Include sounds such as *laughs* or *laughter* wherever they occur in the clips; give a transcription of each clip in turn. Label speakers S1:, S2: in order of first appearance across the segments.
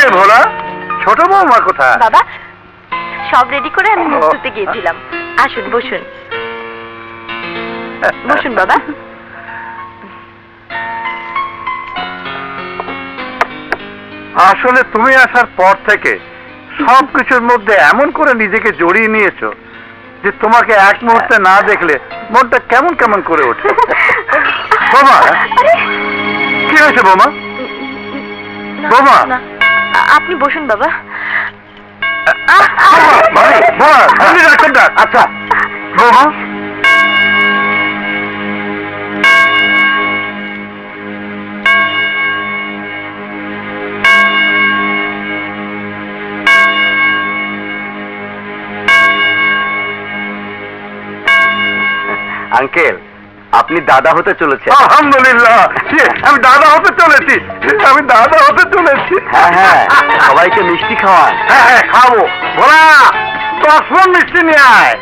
S1: রে ভোলা ছোট বৌমা কোথায়?
S2: বাবা সব রেডি করে আমি মুখ ধুতে গিয়েছিলাম। আসুন বসুন। বসুন বাবা।
S1: আসলে তুমি আসার পর থেকে সব কিছুর মধ্যে এমন করে নিজেকে জড়িয়ে নিয়েছো যে তোমাকে এক মুহূর্তে না দেখলে মনটা কেমন কেমন করে ওঠে *laughs* বোমা কি হয়েছে বোমা?
S2: আ- আপনি বসুন বাবা।
S1: আচ্ছা। বোমা।
S3: আঙ্কেল আপনি দাদা হতে চলেছেন
S1: আলহামদুলিল্লাহ ইয়ে, আমি দাদা হতে চলেছি আমি দাদা হতে চলেছি
S3: হ্যাঁ হ্যাঁ সবাইকে মিষ্টি খাওয়ান
S1: হ্যাঁ হ্যাঁ খাব ভোলা দশ মন মিষ্টি নিয়ে আয়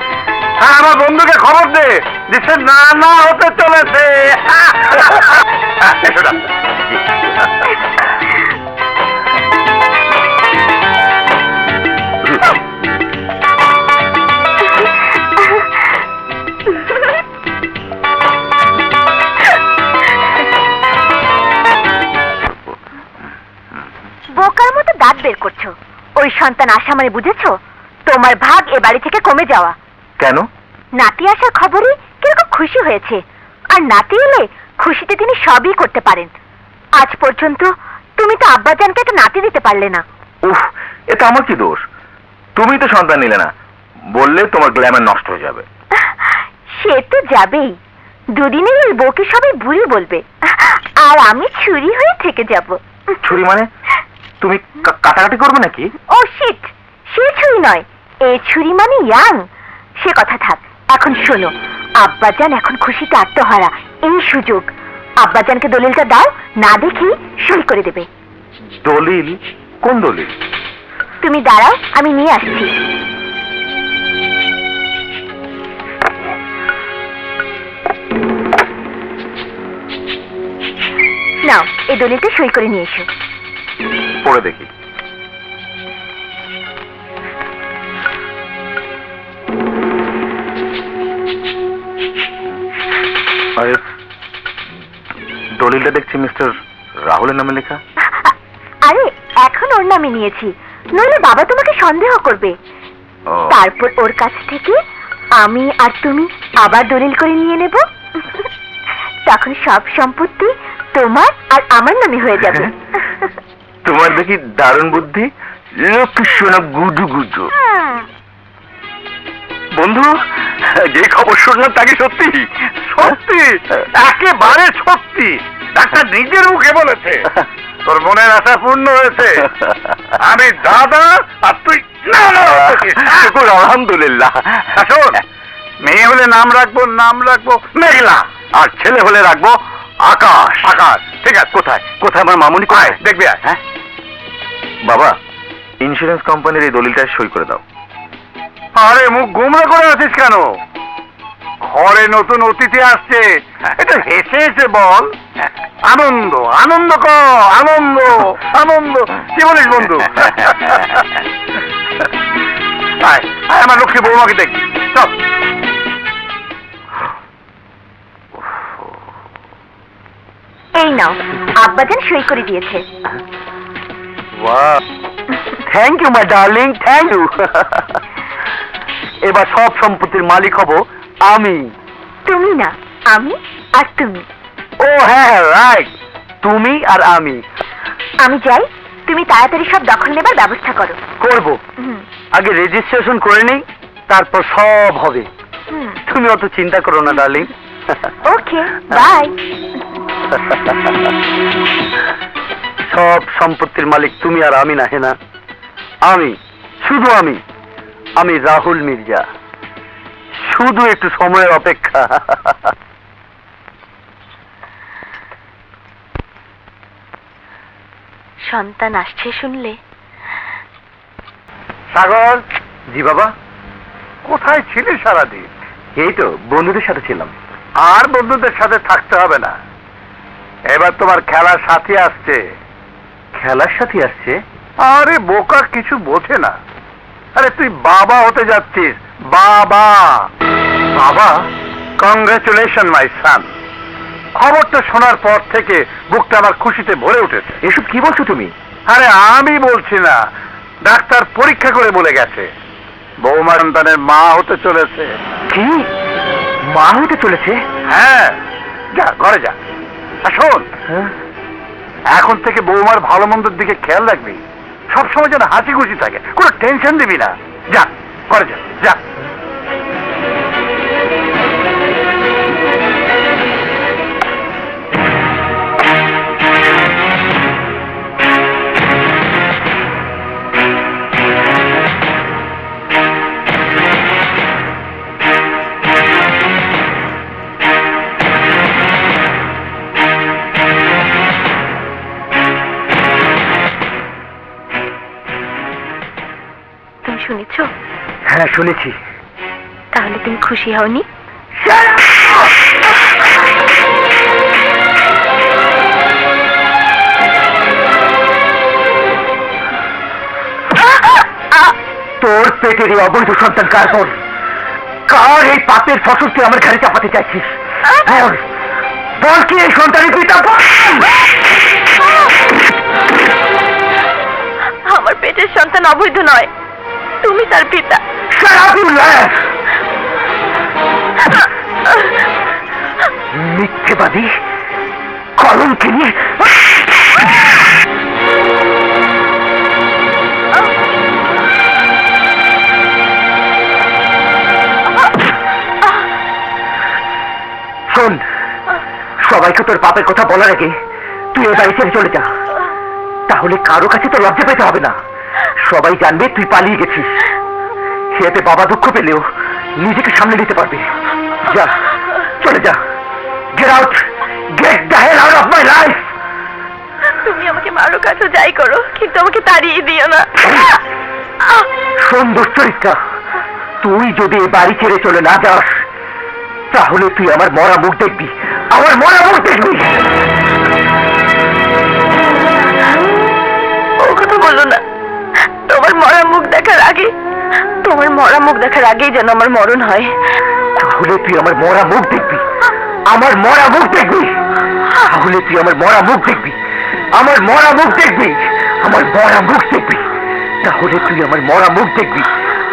S1: হ্যাঁ আমার বন্ধুকে খবর দে যে সে না না হতে চলেছে
S2: দাঁত বের করছ। ওই সন্তান আসা মানে বুঝেছ? তোমার ভাগ এ বাড়ি থেকে কমে যাওয়া।
S3: কেন?
S2: নাতি আসার খবরই কীরকম খুশি হয়েছে। আর নাতি এলে খুশিতে তিনি সবই করতে পারেন। আজ পর্যন্ত তুমি তো আব্বাজানকে একটা নাতি দিতে পারলে না।
S3: উফ এটা আমার কি দোষ? তুমি তো সন্তান নিলে না। বললে তোমার গ্ল্যামার নষ্ট হয়ে যাবে।
S2: সে তো যাবেই। দুদিনে ওই বউকে সবাই বুড়ি বলবে। আর আমি ছুরি হয়ে থেকে যাব।
S3: ছুরি মানে? তুমি কাটাকাটি করবে নাকি?
S2: ও শিট। সে ছুরি নয়। এই ছুরি মানে ইয়াং। সে কথা থাক এখন শোনো। আব্বাজান এখন খুশিতে আত্মহারা। এই সুযোগ। আব্বাজানকে দলিলটা দাও না দেখি সই করে দেবে।
S3: দলিল? কোন দলিল?
S2: তুমি দাঁড়াও আমি নিয়ে আসছি। নাও এই দলিলটা সই করে নিয়ে এসো।
S3: পড়ে দেখি। দলিলটা দেখছি মিস্টার রাহুলের নামে লেখা।
S2: আরে এখন ওর নামে নিয়েছি। নইলে বাবা তোমাকে সন্দেহ করবে। তারপর ওর কাছ থেকে আমি আর তুমি আবার দলিল করে নিয়ে নেব। *laughs* তখন সব সম্পত্তি তোমার আর আমার নামে হয়ে যাবে। *laughs*
S3: তোমার দেখি দারুণ বুদ্ধি? সোনা গুজু গুজু বন্ধু যে খবর শুনলাম তাকে সত্যি?
S1: সত্যি? একেবারে সত্যি। ডাক্তার নিজের মুখে বলেছে। তোর মনের আশা পূর্ণ হয়েছে। আমি দাদা আর তুই
S3: শুকুর আলহামদুলিল্লাহ।
S1: শোন মেয়ে হলে নাম রাখব নাম রাখব মেঘলা।
S3: আর ছেলে হলে রাখব আকাশ।
S1: আকাশ। ঠিক আছে
S3: কোথায়? কোথায় আমার মামুনি কোথায়?
S1: দেখবি আয়।
S3: হ্যাঁ? বাবা ইন্স্যুরেন্স কোম্পানির এই দলিলটা সই করে দাও।
S1: আরে মুখ গুমরা করে আছিস কেন? ঘরে নতুন অতিথি আসছে। এটা হেসে হেসে বল। আনন্দ আনন্দ ক আনন্দ আনন্দ। কি বলিস বন্ধু? আয় আয় আমার লক্ষ্মী বৌমাকে দেখি। চল।
S2: এই নাও আব্বাজান সই করে দিয়েছে।
S3: Thank you my darling thank you এবার সব সম্পত্তির মালিক হব আমি।
S2: তুমি না আমি আর তুমি।
S3: ও হ্যাঁ রাইট তুমি আর আমি।
S2: আমি যাই তুমি তাড়াতাড়ি সব দখল নেবার ব্যবস্থা করো।
S3: করব। আগে রেজিস্ট্রেশন করে নেই তারপর সব হবে। তুমি অত চিন্তা করো না ডার্লিং
S2: ওকে বাই
S3: সব সম্পত্তির মালিক তুমি আর আমি না হেনা আমি শুধু আমি আমি রাহুল মির্জা। শুধু একটু সময়ের অপেক্ষা।
S2: সন্তান আসছে শুনলে?
S1: সাগর!
S3: জি বাবা।
S1: কোথায় ছিলি সারাদিন?
S3: এই তো বন্ধুদের সাথে ছিলাম।
S1: আর বন্ধুদের সাথে থাকতে হবে না। এবার তোমার খেলার সাথী আসছে।
S3: খেলার সাথে আসছে?
S1: আরে বোকা কিছু বোঝে না। আরে তুই বাবা হতে যাচ্ছিস বাবা। বাবা কংগ্রেচুলেশন মাই সান খবরটা শোনার পর থেকে বুকটা আমার খুশিতে ভরে উঠেছে।
S4: এসব কি বলছো তুমি?
S1: আরে আমি বলছি না ডাক্তার পরীক্ষা করে বলে গেছে। বৌমা সন্তানের মা হতে চলেছে।
S4: কি? মা হতে চলেছে?
S1: হ্যাঁ যা ঘরে যা। আর শোন এখন থেকে বৌমার ভালো মন্দের দিকে খেয়াল রাখবি। সবসময় যেন হাসি খুশি থাকে। কোনো টেনশন দিবি না। যা করে যা যা।
S2: শুনেছ?
S4: হ্যাঁ শুনেছি।
S2: তাহলে তুমি খুশি হওনি?
S4: তোর পেটের এই অবৈধ সন্তান কার বল কার এই পাপের ফসল তুই আমার ঘরে চাপাতে চাইছিস? বল বল কি এই সন্তানের পিতা?
S2: আমার পেটের সন্তান অবৈধ নয়। তুমি তার পিতা।
S4: মিথ্যেবাদী, কলঙ্কিনী। শোন, সবাইকে তোর পাপের কথা বলার আগে তুই এ বাড়ি ছেড়ে চলে যা। তাহলে কারও কাছে তো লজ্জা পেতে হবে না। সবাই জানবে তুই পালিয়ে গেছিস। এতে বাবা দুঃখ পেলেও নিজেকে সামনে নিতে পারবে। যা চলে যা। Get out get the hell out of my life
S2: তুমি আমাকে মারো কাছে যাই করো কিন্তু আমাকে তাড়িয়ে দিও না।
S4: শোন দুশ্চরিত্রা তুই যদি এই বাড়ি ছেড়ে চলে না যাস তাহলে তুই আমার মরা মুখ দেখবি। আমার মরা মুখ দেখবি!
S2: ও কথা বলো না। তোমার মরা মুখ দেখার আগে তোমার মরা মুখ দেখার আগেই যেন আমার মরণ হয়
S4: তাহলে তুই আমার মরা মুখ দেখবি আমার মরা মুখ দেখবি তাহলে তুই আমার মরা মুখ দেখবি আমার মরা মুখ দেখবি আমার মরা মুখ দেখবি তাহলে তুই আমার মরা মুখ দেখবি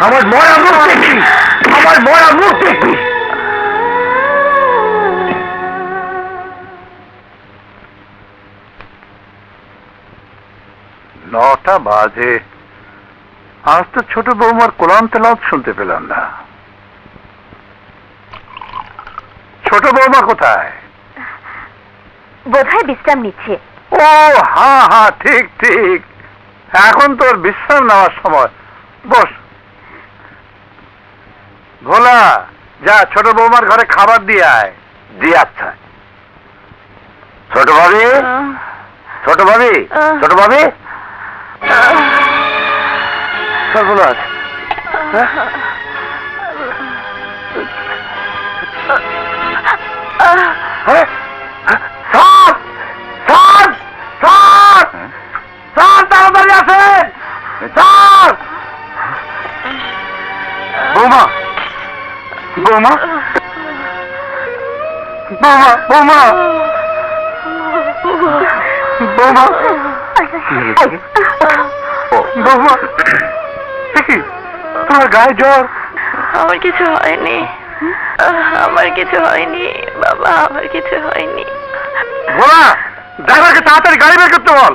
S4: আমার মরা মুখ দেখবি আমার মরা মুখ দেখবি
S1: নটা বাজে আজ তো ছোট বৌমার কোরআন তেলাওয়াত শুনতে পেলাম না। ছোট বৌমা কোথায়?
S2: বোধহয় বিশ্রাম নিচ্ছে।
S1: ও হ্যাঁ হ্যাঁ ঠিক ঠিক। এখন তোর বিশ্রাম নেওয়ার সময়। বস। ভোলা যা ছোট বৌমার ঘরে খাবার দিয়ে আয়। জি আচ্ছা। ছোট ভাবি? ছোট ভাবি? ছোট ভাবি? সর্বনাশ তাড়াতাড়ি আসেন! সাপ! বৌমা! বৌমা! বৌমা বৌমা! বৌমা! বৌমা! এ কি? তোমার গায়ে জ্বর?
S2: আমার কিছু হয়নি। আমার কিছু হয়নি। বাবা আমার কিছু হয়নি।
S1: ভোলা ড্রাইভারকে তাড়াতাড়ি গাড়ি বের করতে বল।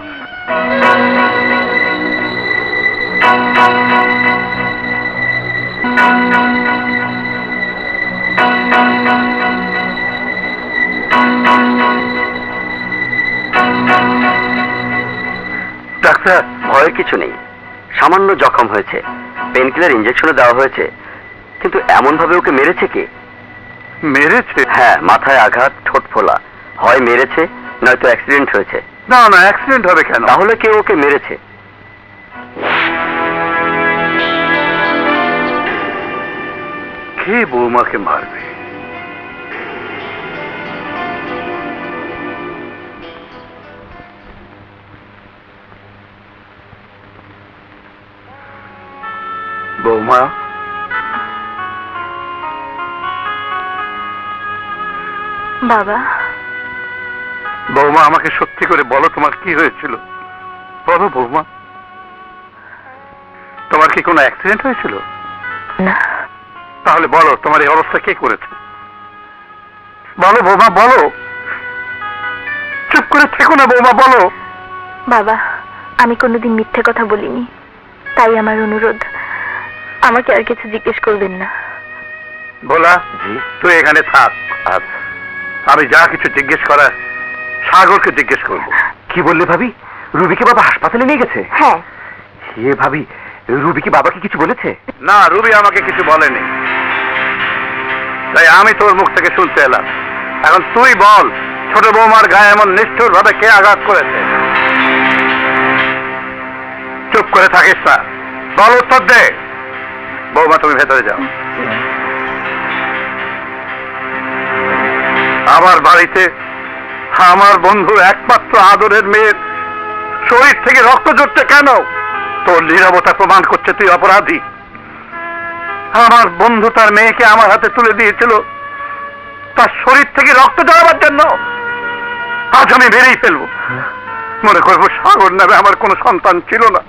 S4: ডাক্তার ভয়ের কিছু নেই। সামান্য জখম হয়েছে। পেনকিলার ইঞ্জেকশনও দেওয়া হয়েছে। কিন্তু এমন ভাবে ওকে মেরেছে কে?
S1: মেরেছে?
S4: হ্যাঁ মাথায় আঘাত ঠোঁট ফোলা। হয় মেরেছে নয়তো অ্যাক্সিডেন্ট হয়েছে।
S1: না না অ্যাক্সিডেন্ট হবে কেন?
S4: তাহলে কেউ ওকে মেরেছে?
S1: কে বৌমাকে মারবে? বৌমা
S2: বাবা।
S1: বৌমা আমাকে সত্যি করে বলো তোমার কি হয়েছিল। বলো বৌমা। তোমার কি কোনো অ্যাক্সিডেন্ট হয়েছিল?
S2: না।
S1: তাহলে বলো তোমার এই অবস্থা কে করেছে? বলো বৌমা বলো। চুপ করে থেকো না বৌমা বলো।
S2: বাবা আমি কোনোদিন মিথ্যে কথা বলিনি। তাই আমার অনুরোধ। আমাকে আর কিছু জিজ্ঞেস করবেন না।
S1: বলা
S4: জি?
S1: তুই এখানে থাক।
S4: আচ্ছা।
S1: আমি যা কিছু জিজ্ঞেস করার সাগরকে জিজ্ঞেস করব।
S4: কি বললে ভাবি? রুবিকে বাবা হাসপাতালে নিয়ে গেছে?
S2: হ্যাঁ।
S4: এ ভাবি রুবি কি বাবাকে কিছু বলেছে?
S1: না রুবি আমাকে কিছু বলেনি। তাই আমি তোর মুখ থেকে শুনতে এলাম। এখন তুই বল ছোট বৌমার গায়ে এমন নিষ্ঠুর ভাবে কে আঘাত করেছে? চুপ করে থাকিস না। বল উত্তর দে। বৌমা, তুমি ভেতরে যাও। আমার বাড়িতে আমার বন্ধুর একমাত্র আদরের মেয়ের শরীর থেকে রক্ত জড়ছে কেন? তোর নীরবতা প্রমাণ করছে তুই অপরাধী। আমার বন্ধু তার মেয়েকে আমার হাতে তুলে দিয়েছিল। তার শরীর থেকে রক্ত জড়াবার জন্য। আজ আমি মেরেই ফেলব। মনে করব সাগর নামে আমার কোনো সন্তান ছিল না।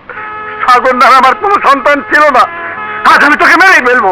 S1: সাগর নামে আমার কোনো সন্তান ছিল না। আজ আমি তোকে মেরেই ফেলব।